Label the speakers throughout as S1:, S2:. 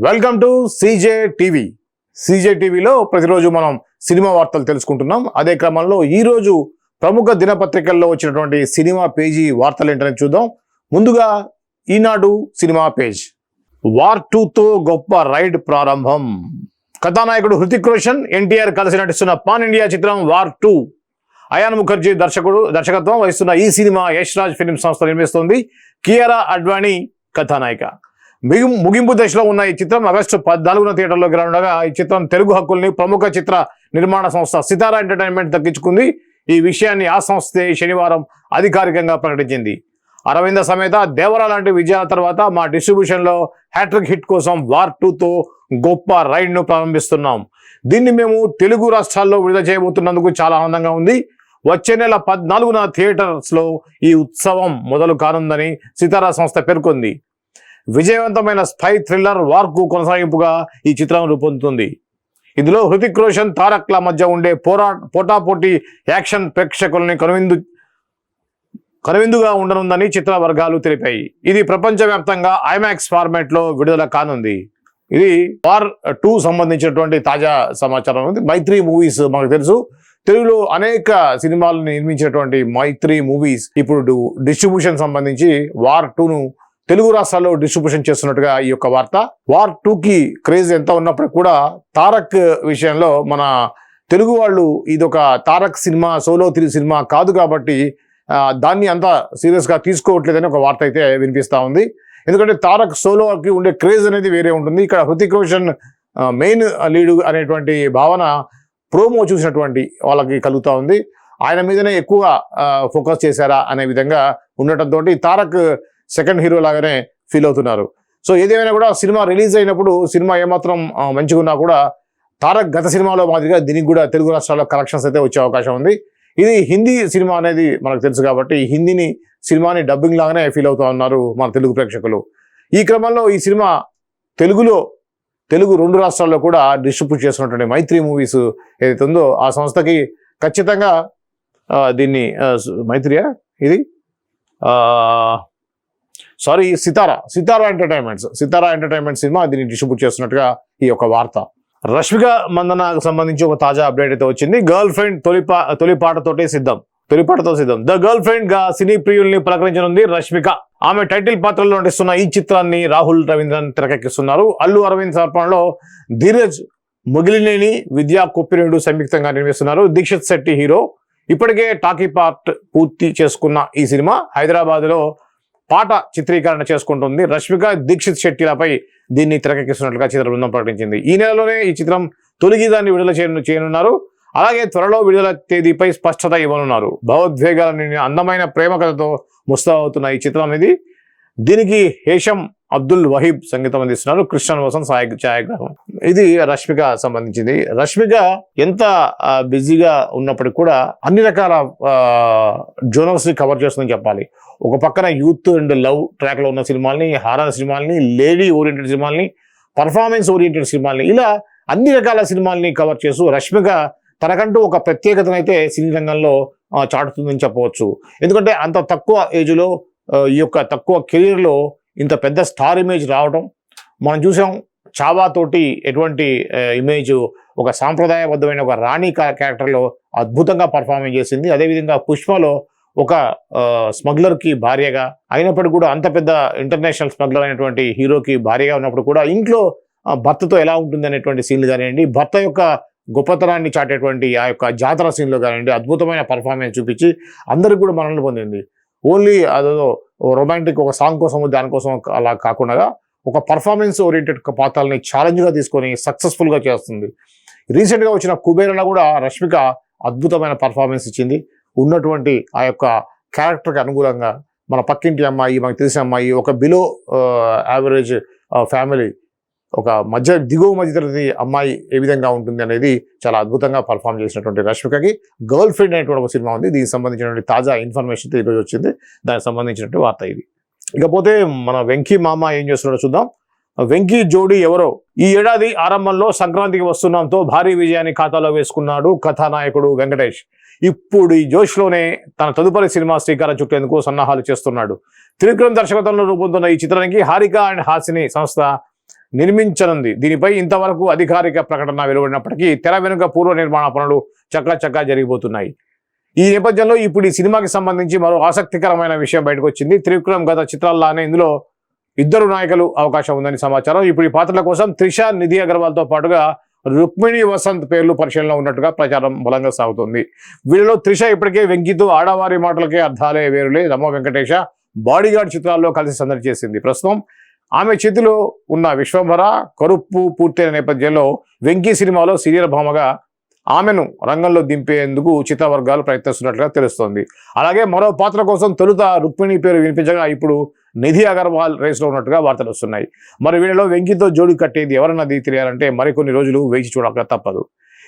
S1: Welcome to CJ TV CJ టీవీలో ప్రతిరోజు మనం సినిమా వార్తలు తెలుసుకుంటున్నాం. అదే క్రమంలో ఈరోజు ప్రముఖ దినపత్రికల్లో వచ్చినటువంటి సినిమా పేజీ వార్తలు ఏంటనే చూద్దాం. ముందుగా ఈనాడు సినిమా పేజ్. వార్ టూతో గొప్ప రైడ్ ప్రారంభం. కథానాయకుడు హృతిక్ రోషన్ ఎన్టీఆర్ కలిసి నటిస్తున్న పాన్ ఇండియా చిత్రం వార్ టూ అయాన్ ముఖర్జీ దర్శకుడు దర్శకత్వం వహిస్తున్న ఈ సినిమా యష్ రాజ్ ఫిలిం సంస్థ నిర్మిస్తోంది. కియారా అడ్వాణి కథానాయిక. మిగి ముగింపు దశలో ఉన్న ఈ చిత్రం ఆగస్టు పద్నాలుగున థియేటర్లోకి రానుండగా ఈ చిత్రం తెలుగు హక్కుల్ని ప్రముఖ చిత్ర నిర్మాణ సంస్థ సితారా ఎంటర్టైన్మెంట్ దక్కించుకుంది. ఈ విషయాన్ని ఆ సంస్థే శనివారం అధికారికంగా ప్రకటించింది. అరవింద సమేత దేవరా లాంటి విజయాల తర్వాత మా డిస్ట్రిబ్యూషన్లో హ్యాట్రిక్ హిట్ కోసం వార్ టూతో గొప్ప రైడ్ను ప్రారంభిస్తున్నాం. దీన్ని మేము తెలుగు రాష్ట్రాల్లో విడుదల చేయబోతున్నందుకు చాలా ఆనందంగా ఉంది. వచ్చే నెల పద్నాలుగున థియేటర్స్లో ఈ ఉత్సవం మొదలు కానుందని సితారా సంస్థ పేర్కొంది. విజయవంతమైన స్పై థ్రిల్లర్ వార్కు కొనసాగింపుగా ఈ చిత్రం రూపొందుతుంది. ఇందులో హృతిక్ రోషన్ తారక్ల మధ్య ఉండే పోరా పోటాపోటీ యాక్షన్ ప్రేక్షకుల్ని కనువిందు కనువిందుగా ఉండనుందని చిత్ర వర్గాలు తెలిపాయి. ఇది ప్రపంచవ్యాప్తంగా ఐమాక్స్ ఫార్మాట్లో విడుదల కానుంది. ఇది వార్ టూ సంబంధించినటువంటి తాజా సమాచారం. ఉంది మైత్రి మూవీస్ మనకు తెలుసు. తెలుగులో అనేక సినిమాలను నిర్మించినటువంటి మైత్రి మూవీస్ ఇప్పుడు డిస్ట్రిబ్యూషన్ సంబంధించి వార్ టూను తెలుగు రాష్ట్రాల్లో డిస్ట్రిబ్యూషన్ చేస్తున్నట్టుగా ఈ యొక్క వార్త. వార్ టూ కి క్రేజ్ ఎంత ఉన్నప్పటికీ కూడా తారక్ విషయంలో మన తెలుగు వాళ్ళు ఇది ఒక తారక్ సినిమా సోలో త్రీ సినిమా కాదు కాబట్టి దాన్ని అంత సీరియస్గా తీసుకోవట్లేదని ఒక వార్త అయితే వినిపిస్తూ ఉంది. ఎందుకంటే తారక్ సోలోకి ఉండే క్రేజ్ అనేది వేరే ఉంటుంది. ఇక్కడ హృతిక్ రోషన్ మెయిన్ లీడ్ అనేటువంటి భావన ప్రోమో చూసినటువంటి వాళ్ళకి కలుగుతూ ఉంది. ఆయన మీదనే ఎక్కువ ఫోకస్ చేశారా అనే విధంగా ఉండటంతో తారక్ సెకండ్ హీరో లాగానే ఫీల్ అవుతున్నారు. సో ఏదేమైనా కూడా సినిమా రిలీజ్ అయినప్పుడు సినిమా ఏమాత్రం మంచిగా ఉన్నా కూడా తారక్ గత సినిమాలో మాదిరిగా దీనికి కూడా తెలుగు రాష్ట్రాల్లో కలెక్షన్స్ అయితే వచ్చే అవకాశం ఉంది. ఇది హిందీ సినిమా అనేది మనకు తెలుసు కాబట్టి హిందీని సినిమాని డబ్బింగ్ లాగానే ఫీల్ అవుతా ఉన్నారు మన తెలుగు ప్రేక్షకులు. ఈ క్రమంలో ఈ సినిమా తెలుగులో తెలుగు రెండు రాష్ట్రాల్లో కూడా డిస్ట్రిబ్యూట్ చేస్తున్నటువంటి మైత్రి మూవీస్ ఏదైతే ఉందో ఆ సంస్థకి ఖచ్చితంగా దీన్ని మైత్రియా ఇది? Sorry Sitara. Sitara entertainments. Sitara entertainment cinema దీన్ని డిస్ట్రిబ్యూట్ చేస్తున్నట్టుగా ఈ యొక్క వార్త. రష్మిక మందనకు సంబంధించి ఒక తాజా అప్డేట్ అయితే వచ్చింది. గర్ల్ ఫ్రెండ్ తొలిపా తొలిపాటతోటే సిద్ధం. తొలిపాటతో సిద్ధం. ద గర్ల్ ఫ్రెండ్గా సినీ ప్రియుల్ని ప్రకటించనుంది రష్మిక. ఆమె టైటిల్ పాత్రలో నటిస్తున్న ఈ చిత్రాన్ని రాహుల్ రవీంద్రన్ తెరకెక్కిస్తున్నారు. అల్లు అరవింద్ సర్పణలో ధీరజ్ ముగిలినేని విద్యా కుప్పిరేడు సంయుక్తంగా నిర్మిస్తున్నారు. దీక్షిత్ శెట్టి హీరో. ఇప్పటికే టాకీ పార్ట్ పూర్తి చేసుకున్న ఈ సినిమా. హైదరాబాద్లో పాట చిత్రీకరణ చేసుకుంటుంది. రష్మిక దీక్షిత్ శెట్టిలపై దీన్ని తెరకెక్కిస్తున్నట్లుగా చిత్ర బృందం ప్రకటించింది. ఈ నెలలోనే ఈ చిత్రం తొలిగీతాన్ని విడుదల చేయను చేయనున్నారు. అలాగే త్వరలో విడుదల తేదీపై స్పష్టత ఇవ్వనున్నారు. భావోద్వేగాల నిండిన అందమైన ప్రేమ కథతో ముస్తాబవుతున్న ఈ చిత్రం ఇది. దీనికి హేషం అబ్దుల్ వహీబ్ సంగీతం అందిస్తున్నారు. కృష్ణన్ వసన్ సాయ ఛాయాగ్రహం. ఇది రష్మిక సంబంధించింది. రష్మిక ఎంత బిజీగా ఉన్నప్పటికీ కూడా అన్ని రకాల జోనల్స్ని కవర్ చేస్తుందని చెప్పాలి. ఒక పక్కన యూత్ అండ్ లవ్ ట్రాక్లో ఉన్న సినిమాల్ని హారర్ సినిమాల్ని లేడీ ఓరియంటెడ్ సినిమాల్ని పర్ఫార్మెన్స్ ఓరియంటెడ్ సినిమాల్ని ఇలా అన్ని రకాల సినిమాల్ని కవర్ చేస్తూ రష్మిక తనకంటూ ఒక ప్రత్యేకతను అయితే సినీ రంగంలో చాటుతుందని చెప్పవచ్చు. ఎందుకంటే అంత తక్కువ ఏజ్లో ఈ యొక్క తక్కువ కెరీర్లో ఇంత పెద్ద స్టార్ ఇమేజ్ రావడం మనం చూసాం చావాతోటి ఎటువంటి ఇమేజ్ ఒక సాంప్రదాయబద్ధమైన ఒక రాణి క్యారెక్టర్లో అద్భుతంగా పర్ఫార్మెన్స్ చేసింది. అదేవిధంగా పుష్పలో ఒక స్మగ్లర్కి భార్యగా అయినప్పటికీ కూడా అంత పెద్ద ఇంటర్నేషనల్ స్మగ్లర్ అయినటువంటి హీరోకి భార్యగా ఉన్నప్పుడు కూడా ఇంట్లో భర్తతో ఎలా ఉంటుంది అనేటువంటి సీన్లు కానివ్వండి భర్త యొక్క గొప్పతనాన్ని చాటేటువంటి ఆ యొక్క జాతర సీన్లో కానివ్వండి అద్భుతమైన పర్ఫార్మెన్స్ చూపించి అందరికి కూడా మనల్ని పొందింది. ఓన్లీ అదేదో రొమాంటిక్ ఒక సాంగ్ కోసం దానికోసం అలా కాకుండా ఒక పర్ఫార్మెన్స్ ఓరియంటెడ్ పాత్రల్ని ఛాలెంజ్గా తీసుకొని సక్సెస్ఫుల్గా చేస్తుంది. రీసెంట్గా వచ్చిన కుబేరలో కూడా రష్మిక అద్భుతమైన పర్ఫార్మెన్స్ ఇచ్చింది. ఉన్నటువంటి ఆ యొక్క క్యారెక్టర్కి అనుగుణంగా మన పక్కింటి అమ్మాయి మనకు తెలిసిన అమ్మాయి ఒక బిలో యావరేజ్ ఫ్యామిలీ ఒక మధ్య దిగువ మధ్యతరగతి అమ్మాయి ఏ విధంగా ఉంటుంది అనేది చాలా అద్భుతంగా పర్ఫామ్ చేసినటువంటి రష్మికకి గర్ల్ ఫ్రెండ్ అనేటువంటి ఒక సినిమా ఉంది. దీనికి సంబంధించినటువంటి తాజా ఇన్ఫర్మేషన్ ఈరోజు వచ్చింది. దానికి సంబంధించినటువంటి వార్త ఇది. ఇకపోతే మన వెంకీ మామ ఏం చేస్తున్నాడో చూద్దాం. వెంకీ జోడి ఎవరో? ఈ ఏడాది ఆరంభంలో సంక్రాంతికి వస్తున్నాంతో భారీ విజయాన్ని ఖాతాలో వేసుకున్నాడు కథానాయకుడు వెంకటేష్. ఇప్పుడు ఈ జోష్లోనే తన తదుపరి సినిమా శ్రీకారం చుట్టేందుకు సన్నాహాలు చేస్తున్నాడు. త్రివిక్రమ్ దర్శకత్వంలో రూపొందుతున్న ఈ చిత్రానికి హారిక అండ్ హాసిని సంస్థ నిర్మించనుంది. దీనిపై ఇంతవరకు అధికారిక ప్రకటన వెలువడినప్పటికీ తెర వెనుక పూర్వ నిర్మాణ పనులు చక్కా జరిగిపోతున్నాయి. ఈ నేపథ్యంలో ఇప్పుడు ఈ సినిమాకి సంబంధించి మరో ఆసక్తికరమైన విషయం బయటకు వచ్చింది త్రివిక్రమ్ గత చిత్రాల్లానే ఇందులో ఇద్దరు నాయకులు అవకాశం ఉందని సమాచారం. ఇప్పుడు ఈ పాత్రల కోసం త్రిష నిధి అగర్వాల్తో పాటుగా రుక్మిణి వసంత్ పేర్లు పరిశీలనలో ఉన్నట్టుగా ప్రచారం బలంగా సాగుతుంది. వీళ్ళలో త్రిష ఇప్పటికే వెంకితో ఆడవారి మాటలకే అర్థాలే వేరులే రమ వెంకటేష బాడీగార్డ్ చిత్రాల్లో కలిసి సందడి చేసింది. ప్రస్తుతం ఆమె చేతిలో ఉన్న విశ్వంభర కరుప్పు పూర్తయిన నేపథ్యంలో వెంకీ సినిమాలో సీనియర్ భామగా ఆమెను రంగంలో దింపేందుకు చిత్రవర్గాలు ప్రయత్నిస్తున్నట్లుగా తెలుస్తోంది. అలాగే మరో పాత్ర కోసం తొలుత రుక్మిణి పేరు వినిపించగా ఇప్పుడు నిధి అగర్వాల్ రేస్లో ఉన్నట్టుగా వార్తలు వస్తున్నాయి. మరి వీళ్ళలో వెంకితో జోడి కట్టేది ఎవరన్నది తెలియాలంటే మరికొన్ని రోజులు వేచి చూడక తప్పదు.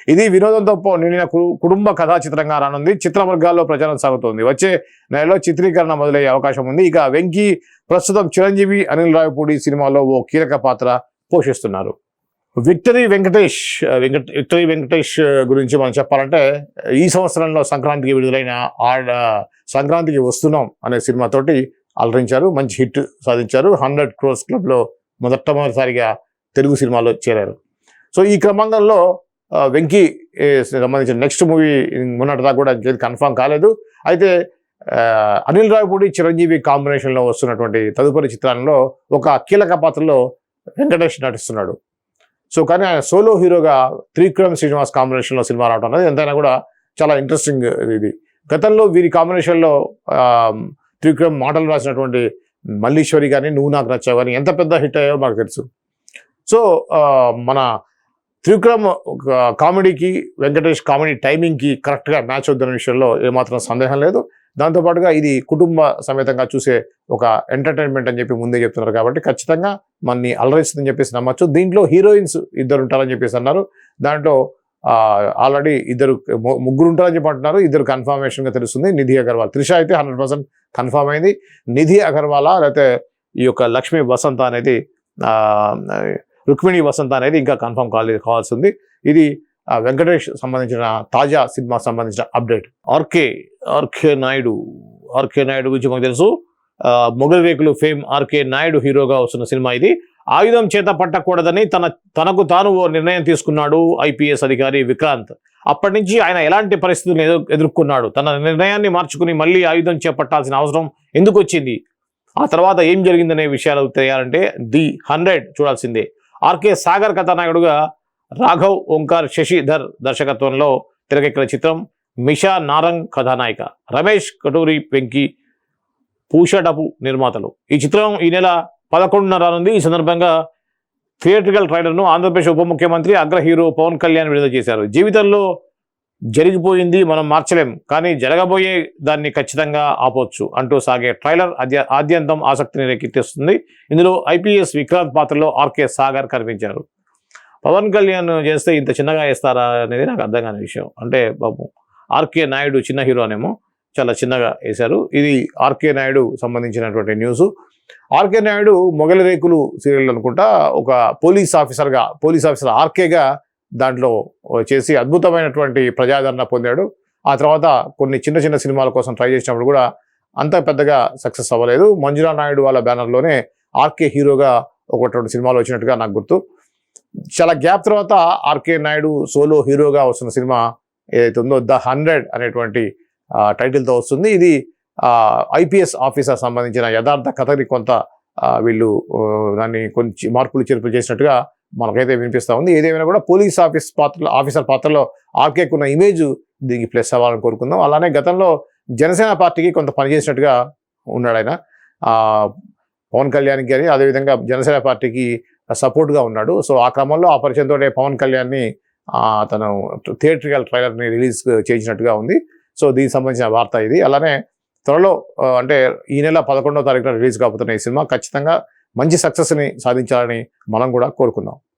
S1: ఇది వినోదంతో నిండిన కు- కుటుంబ కథా చిత్రంగా రానుంది. చిత్ర వర్గాల్లో ప్రచారం సాగుతోంది. వచ్చే నెలలో చిత్రీకరణ మొదలయ్యే అవకాశం ఉంది. ఇక వెంకీ ప్రస్తుతం చిరంజీవి అనిల్ రాయపూడి సినిమాలో ఓ కీలక పాత్ర పోషిస్తున్నారు. విక్టరీ వెంకటేష్ వెంకట విక్టరీ వెంకటేష్ గురించి మనం చెప్పాలంటే ఈ సంవత్సరంలో సంక్రాంతికి విడుదలైన ఆడ సంక్రాంతికి వస్తున్నాం అనే సినిమాతోటి అలరించారు మంచి హిట్ సాధించారు. హండ్రెడ్ క్రోర్స్ క్లబ్లో మొదటమొదటిసారిగా తెలుగు సినిమాలో చేరారు. సో ఈ క్రమంలో వెంకీ సంబంధించిన నెక్స్ట్ మూవీ మొన్నటిదా కూడా కన్ఫర్మ్ కాలేదు. అయితే అనిల్ రాయపూడి చిరంజీవి కాంబినేషన్లో వస్తున్నటువంటి తదుపరి చిత్రంలో ఒక కీలక పాత్రలో వెంకటేష్ నటిస్తున్నాడు. సో కానీ ఆయన సోలో హీరోగా త్రివిక్రమ్ శ్రీనివాస్ కాంబినేషన్లో సినిమా రావడం అనేది ఎంతైనా కూడా చాలా ఇంట్రెస్టింగ్ ఇది. గతంలో వీరి కాంబినేషన్లో ఆ, త్రివిక్రమ్ మాటలు రాసినటువంటి మల్లీశ్వరి కానీ నువ్వు నాకు నచ్చావు కానీ ఎంత పెద్ద హిట్ అయ్యాయో మాకు తెలుసు. సో మన త్రివిక్రమ్ కామెడీకి వెంకటేష్ కామెడీ టైమింగ్కి కరెక్ట్గా మ్యాచ్ అవుతున్న విషయంలో ఏమాత్రం సందేహం లేదు. దాంతోపాటుగా ఇది కుటుంబ సమేతంగా చూసే ఒక ఎంటర్టైన్మెంట్ అని చెప్పి ముందే చెప్తున్నారు కాబట్టి ఖచ్చితంగా మనని అలరిస్తుందని చెప్పేసి నమ్మచ్చు. దీంట్లో హీరోయిన్స్ ఇద్దరు ఉంటారని చెప్పేసి అన్నారు. దాంట్లో ఆల్రెడీ ఇద్దరు ముగ్గురు ఉంటారని చెప్పి అంటున్నారు. ఇద్దరు కన్ఫర్మేషన్గా తెలుస్తుంది. నిధి అగర్వాల్ త్రిష అయితే హండ్రెడ్ పర్సెంట్ కన్ఫర్మ్ అయింది. నిధి అగర్వాలా? లేకపోతే ఈ యొక్క లక్ష్మీ వసంత అనేది రుక్మిణి వసంత అనేది ఇంకా కన్ఫర్మ్ కాలేదు కావాల్సి ఉంది ఇది వెంకటేష్ సంబంధించిన తాజా సినిమా సంబంధించిన update RK RK Naidu RK Naidu గురించి మాకు తెలుసు. మొగల్ రేకులు ఫేమ్ ఆర్కే నాయుడు హీరోగా వస్తున్న సినిమా ఇది. ఆయుధం చేత పట్టకూడదని తన తనకు తాను ఓ నిర్ణయం తీసుకున్నాడు ఐపీఎస్ అధికారి విక్రాంత్. అప్పటి నుంచి ఆయన ఎలాంటి పరిస్థితులను ఎదు- ఎదుర్కొన్నాడు? తన నిర్ణయాన్ని మార్చుకుని మళ్ళీ ఆయుధం చేపట్టాల్సిన అవసరం ఎందుకు వచ్చింది? ఆ తర్వాత ఏం జరిగిందనే విషయాలు తెలియాలంటే ది హండ్రెడ్ చూడాల్సిందే. ఆర్కే సాగర్ కథానాయకుడుగా రాఘవ్ ఓంకార్ శశిధర్ దర్శకత్వంలో తెరకెక్కిన చిత్రం మిషా నారంగ్ కథానాయిక. రమేష్ కటూరి వెంకి పూషడపు నిర్మాతలు. ఈ చిత్రం ఈ నెల పదకొండున రానుంది. ఈ సందర్భంగా థియేట్రికల్ ట్రైలర్ను ఆంధ్రప్రదేశ్ ఉప ముఖ్యమంత్రి అగ్ర హీరో పవన్ కళ్యాణ్ విడుదల చేశారు. జీవితంలో జరిగిపోయింది మనం మార్చలేం కానీ జరగబోయే దాన్ని ఖచ్చితంగా ఆపొచ్చు అంటూ సాగే ట్రైలర్ అద్య ఆద్యంతం ఆసక్తిని రేకెత్తిస్తుంది. ఇందులో ఐపీఎస్ విక్రాంత్ పాత్రలో ఆర్కే సాగర్ కనిపించారు. పవన్ కళ్యాణ్ చేస్తే ఇంత చిన్నగా వేస్తారా అనేది నాకు అర్థం కాని విషయం. అంటే బాబు ఆర్కే నాయుడు చిన్న హీరోనేమో చాలా చిన్నగా వేశారు. ఇది ఆర్కే నాయుడు సంబంధించినటువంటి న్యూస్. ఆర్కే నాయుడు మొగలి రేకులు సీరియల్ అనుకుంటా ఒక పోలీస్ ఆఫీసర్గా పోలీస్ ఆఫీసర్ ఆర్కేగా దాంట్లో చేసి అద్భుతమైనటువంటి ప్రజాదరణ పొందాడు. ఆ తర్వాత కొన్ని చిన్న చిన్న సినిమాల కోసం ట్రై చేసినప్పుడు కూడా అంత పెద్దగా సక్సెస్ అవ్వలేదు. మంజులా నాయుడు వాళ్ళ బ్యానర్లోనే ఆర్కే హీరోగా ఒకటి రెండు సినిమాలు వచ్చినట్టుగా నాకు గుర్తు. చాలా గ్యాప్ తర్వాత ఆర్కే నాయుడు సోలో హీరోగా వస్తున్న సినిమా ఏదైతే ఉందో ద హండ్రెడ్ అనేటువంటి టైటిల్తో వస్తుంది. ఇది ఐపీఎస్ ఆఫీసర్ సంబంధించిన యథార్థ కథని కొంత వీళ్ళు దాన్ని కొంచెం మార్పులు చేర్పులు చేసినట్టుగా మనకైతే వినిపిస్తూ ఉంది. ఏదేమైనా కూడా పోలీస్ ఆఫీస్ పాత్రలో ఆఫీసర్ పాత్రలో ఆర్కేకున్న ఇమేజ్ దీనికి ప్లస్ అవ్వాలని కోరుకుందాం. అలానే గతంలో జనసేన పార్టీకి కొంత పనిచేసినట్టుగా ఉన్నాడు ఆయన. పవన్ కళ్యాణ్కి కానీ అదేవిధంగా జనసేన పార్టీకి సపోర్ట్గా ఉన్నాడు. సో ఆ క్రమంలో ఆ పరిచయంతో పవన్ కళ్యాణ్ని తను థియేట్రికల్ ట్రైలర్ని రిలీజ్ చేసినట్టుగా ఉంది. సో దీనికి సంబంధించిన వార్త ఇది. అలానే త్వరలో అంటే ఈ నెల పదకొండవ తారీఖున రిలీజ్ కాబోతున్న ఈ సినిమా ఖచ్చితంగా మంచి సక్సెస్ని సాధించాలని మనం కూడా కోరుకుందాం.